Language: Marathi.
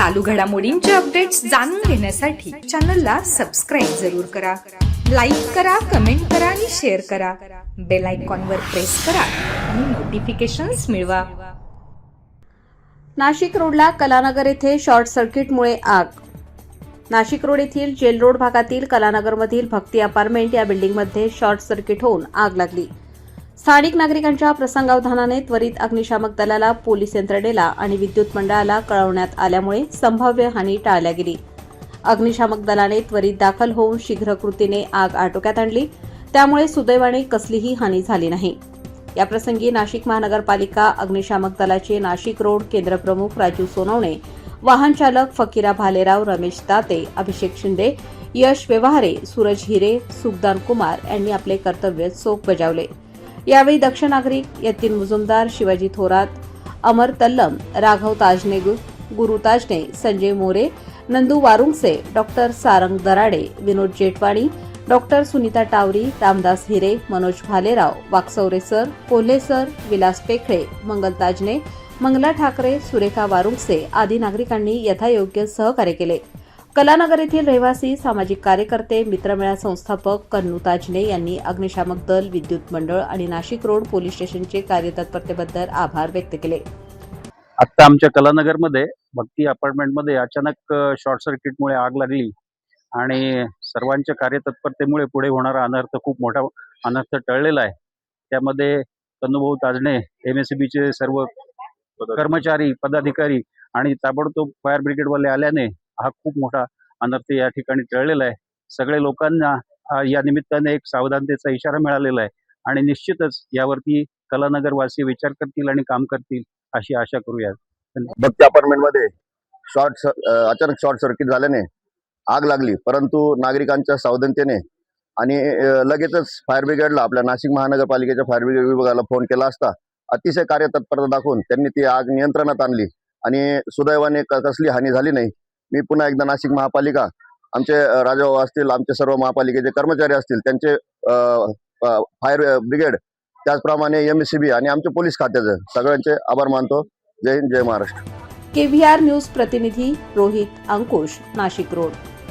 चालू घडामोडींचे अपडेट्स जाणून घेण्यासाठी चॅनलला सबस्क्राईब जरूर करा. लाईक करा कमेंट करा आणि शेअर करा. बेल आयकॉनवर प्रेस करा आणि नोटिफिकेशन्स मिळवा. नाशिक रोडला कलानगर येथे शॉर्ट सर्किटमुळे आग. नाशिक रोड येथील जेल रोड भागातील कलानगरमधील भक्ती अपार्टमेंट या बिल्डिंगमध्ये शॉर्ट सर्किट होऊन आग लागली. स्थानिक नागरिकांच्या प्रसंगावधानाने त्वरित अग्निशामक दलाला पोलीस यंत्रणेला आणि विद्युत मंडळाला कळवण्यात आल्यामुळे संभाव्य हानी टाळल्या गेली. अग्निशामक दलाने त्वरित दाखल होऊन शीघ्र कृतीने आग आटोक्यात आणली. त्यामुळे सुदैवाने कसलीही हानी झाली नाही. याप्रसंगी नाशिक महानगरपालिका अग्निशामक दलाचे नाशिक रोड केंद्रप्रमुख राजू सोनवणे वाहन चालक फकीरा भालेराव रमेश दाते अभिषेक शिंदे यश व्यवहारे सूरज हिरे सुखदान कुमार यांनी आपले कर्तव्य चोख बजावले. यावेळी दक्ष नागरिक यतीन मुजुमदार शिवाजी थोरात अमर तल्लम राघव ताजने गु- Guru Tajne Sanjay More Nandu Warungse doctor Sarang Darade Vinod Jetwani doctor Sunita Tawari Ramdas Hire Manoj Bhalerao Waksaure sir Kolhe sir Vilas Pekhale Mangal Tajne Mangala Thackeray Surekha Warungse आदी नागरिकांनी यथायोग्य सहकार्य केले. कलानगर येथील रहिवासी सामाजिक कार्यकर्ते मित्रमेळा संस्थापक कन्नू ताजने यांनी अग्निशामक दल विद्युत मंडळ आणि नाशिक रोड पोलीस स्टेशनचे कार्यतत्परतेबद्दल आभार व्यक्त केले. आत्ता आमच्या कलानगरमध्ये भक्ती अपार्टमेंटमध्ये अचानक शॉर्ट सर्किटमुळे आग लागली आणि सर्वांच्या कार्यतत्परतेमुळे पुढे होणारा अनर्थ खूप मोठा अनर्थ टळलेला आहे. त्यामध्ये कन्नूभाऊ ताजणे एम एस चे सर्व कर्मचारी पदाधिकारी आणि ताबडतोब फायर ब्रिगेडवाले आल्याने हा खूप मोठा अनर्थ या ठिकाणी टळलेला आहे. सगळे लोकांना या निमित्ताने एक सावधानतेचा इशारा मिळालेला आहे आणि निश्चितच यावरती कलानगरवासी विचार करतील आणि काम करतील अशी आशा करूया. भक्ती अपार्टमेंटमध्ये शॉर्ट अचानक शॉर्ट सर्किट झाल्याने आग लागली परंतु नागरिकांच्या सावधानतेने आणि लगेचच फायर ब्रिगेडला आपल्या नाशिक महानगरपालिकेच्या फायर ब्रिगेड विभागाला फोन केला असता अतिशय कार्यतत्परता दाखवून त्यांनी ती आग नियंत्रणात आणली आणि सुदैवाने क- कसली हानी झाली नाही. मी पुन्हा एकदा नाशिक महापालिका आमचे राजाभाऊ असतील आमचे सर्व महापालिकेचे कर्मचारी असतील त्यांचे फायर ब्रिगेड त्याचप्रमाणे एम एस सी बी आणि आमचे पोलीस खात्याचे सगळ्यांचे आभार मानतो. जय हिंद जय महाराष्ट्र. केव्हीआर न्यूज प्रतिनिधी रोहित अंकुश नाशिक रोड.